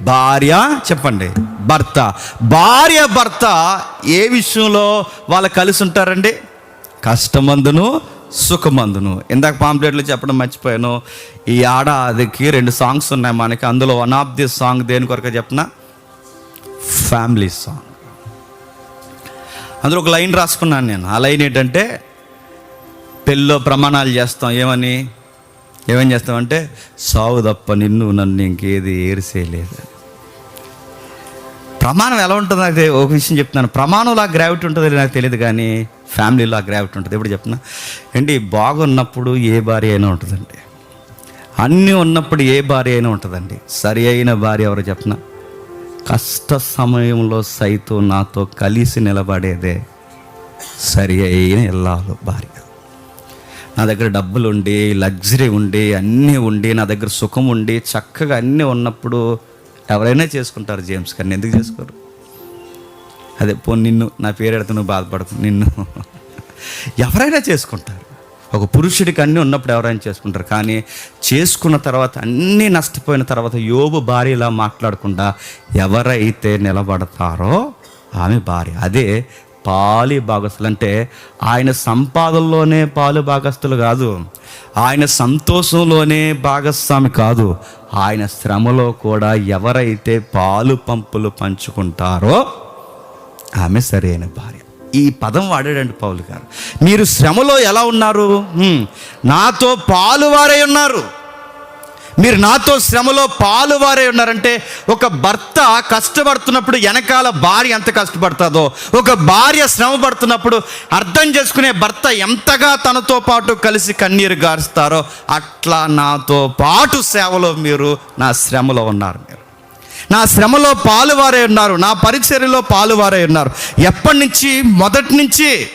భార్య చెప్పండి భర్త. భార్య భర్త ఏ విషయంలో వాళ్ళు కలిసి ఉంటారండి? కష్టమందును సుఖమందును. ఇందాక పాంప్లెట్లో చెప్పడం మర్చిపోయాను. ఈ ఏడాదికి రెండు సాంగ్స్ ఉన్నాయి మనకి. అందులో వన్ ఆఫ్ ది సాంగ్ దేని కొరకు చెప్పిన ఫ్యామిలీ సాంగ్ అందులో ఒక లైన్ రాసుకున్నాను నేను. ఆ లైన్ ఏంటంటే పెళ్ళిలో ప్రమాణాలు చేస్తాం. ఏమని? ఏమేం చేస్తామంటే సావు తప్ప నిన్ను నన్ను ఇంకేది ఏరిసేయలేదు. ప్రమాణం ఎలా ఉంటుంది నాకు ఒక విషయం చెప్తున్నాను. ప్రమాణంలో ఆ గ్రావిటీ ఉంటుంది నాకు తెలియదు కానీ ఫ్యామిలీలో ఆ గ్రావిటీ ఉంటుంది ఎప్పుడు చెప్తున్నా. ఏంటి బాగున్నప్పుడు ఏ భార్య అయినా ఉంటుందండి. అన్నీ ఉన్నప్పుడు ఏ భార్య అయినా ఉంటుందండి. సరి అయిన భార్య ఎవరు చెప్పిన కష్ట సమయంలో సైతం నాతో కలిసి నిలబడేదే సరి అయిన ఇల్లాలు భార్య. నా దగ్గర డబ్బులు ఉండి లగ్జరీ ఉండి అన్నీ ఉండి నా దగ్గర సుఖం ఉండి చక్కగా అన్నీ ఉన్నప్పుడు ఎవరైనా చేసుకుంటారు జేమ్స్ కానీ ఎందుకు చేసుకోరు? అదే పో నిన్ను నా పేరు ఎడితే నువ్వు బాధపడకు. నిన్ను ఎవరైనా చేసుకుంటారు. ఒక పురుషుడికి అన్నీ ఉన్నప్పుడు ఎవరైనా చేసుకుంటారు. కానీ చేసుకున్న తర్వాత అన్నీ నష్టపోయిన తర్వాత యోబు భార్యలా మాట్లాడకుండా ఎవరైతే నిలబడతారో ఆమె భార్య. అదే పాలి భాగస్తులు అంటే ఆయన సంపాదనలోనే పాలు భాగస్తులు కాదు ఆయన సంతోషంలోనే భాగస్వామి కాదు ఆయన శ్రమలో కూడా ఎవరైతే పాలు పంపులు పంచుకుంటారో ఆమె సరైన భార్య. ఈ పదం వాడాడండి పౌలు గారు. మీరు శ్రమలో ఎలా ఉన్నారు? నాతో నాతో పాలువారై ఉన్నారు. మీరు నాతో శ్రమలో పాలువారే ఉన్నారంటే ఒక భర్త కష్టపడుతున్నప్పుడు వెనకాల భార్య ఎంత కష్టపడుతుందో ఒక భార్య శ్రమ పడుతున్నప్పుడు అర్థం చేసుకునే భర్త ఎంతగా తనతో పాటు కలిసి కన్నీరు గారుస్తారో అట్లా నాతో పాటు సేవలో మీరు నా శ్రమలో ఉన్నారు మీరు. నా శ్రమలో పాలువారే ఉన్నారు నా పరిచర్యలో పాలువారై ఉన్నారు. ఎప్పటి నుంచి? మొదటి నుంచి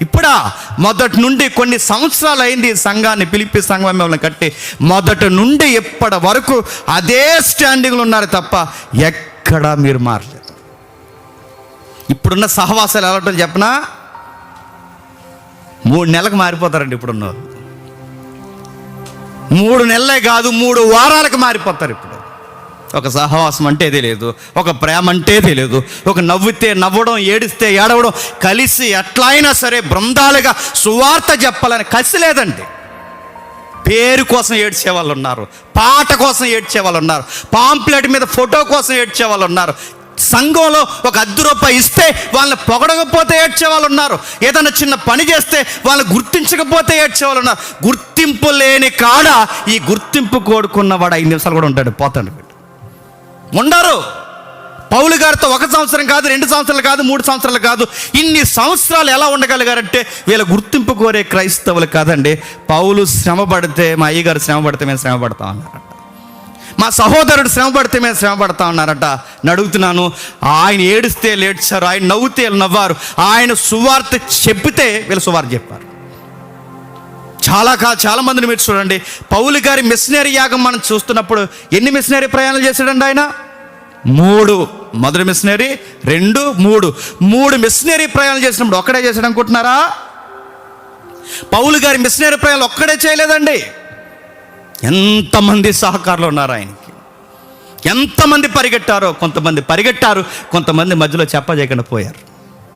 ఇప్పుడా మొదటి నుండి కొన్ని సంవత్సరాలు అయింది ఈ సంఘాన్ని పిలిపి సంఘం మిమ్మల్ని కట్టి మొదటి నుండి ఇప్పటి వరకు అదే స్టాండింగ్లో ఉన్నారు తప్ప ఎక్కడా మీరు మారలేదు. ఇప్పుడున్న సహవాసాలు ఎలా ఉంటుందో చెప్పనా? మూడు నెలలకు మారిపోతారండి ఇప్పుడున్న వాళ్ళు. మూడు నెలలే కాదు మూడు వారాలకు మారిపోతారు ఇప్పుడు. ఒక సహవాసం అంటే తెలియదు ఒక ప్రేమ అంటే తెలియదు ఒక నవ్వితే నవ్వడం ఏడిస్తే ఏడవడం కలిసి ఎట్లా అయినా సరే బృందాలుగా సువార్త చెప్పాలని కసి లేదండి. పేరు కోసం ఏడ్చే వాళ్ళు ఉన్నారు పాట కోసం ఏడ్చే వాళ్ళు ఉన్నారు పాంప్లెట్ మీద ఫోటో కోసం ఏడ్చే వాళ్ళు ఉన్నారు సంఘంలో ఒక అర్ధ రూపాయి ఇస్తే వాళ్ళని పొగడకపోతే ఏడ్చే వాళ్ళు ఉన్నారు ఏదైనా చిన్న పని చేస్తే వాళ్ళని గుర్తించకపోతే ఏడ్చే వాళ్ళు ఉన్నారు. గుర్తింపు లేని కాడ ఈ గుర్తింపు కోడుకున్నవాడు ఐదు నిమిషాలు కూడా ఉంటాడు పోతాడు. ఉండరు. పౌలు గారితో ఒక సంవత్సరం కాదు రెండు సంవత్సరాలు కాదు మూడు సంవత్సరాలు కాదు. ఇన్ని సంవత్సరాలు ఎలా ఉండగలిగారంటే వీళ్ళ గుర్తింపు కోరే క్రైస్తవులు కాదండి. పౌలు శ్రమ పడితే మా అయ్యగారు శ్రమ పడితే మేము శ్రమ పడతాం అన్నారట మా సహోదరుడు శ్రమ పడితే మేము శ్రమ పడతా ఉన్నారట నడుగుతున్నాను ఆయన ఏడిస్తే లేడ్చారు ఆయన నవ్వుతే నవ్వారు ఆయన సువార్త చెప్పితే వీళ్ళు సువార్త చెప్పారు. చాలా కా చాలా మందిని మీరు చూడండి. పౌలు గారి మిషనరీ యాగం మనం చూస్తున్నప్పుడు ఎన్ని మిషనరీ ప్రయాణాలు చేశాడండి ఆయన? మూడు. మొదటి మిషనరీ రెండు మూడు. మూడు మిషనరీ ప్రయాణాలు చేసినప్పుడు ఒక్కడే చేశాడు అనుకుంటున్నారా? పౌలు గారి మిషనరీ ప్రయాణాలు ఒక్కడే చేయలేదండి. ఎంతమంది సహకారులు ఉన్నారు ఆయనకి. ఎంతమంది పరిగెట్టారో కొంతమంది పరిగెట్టారు కొంతమంది మధ్యలో చెప్పజేయకుండా పోయారు.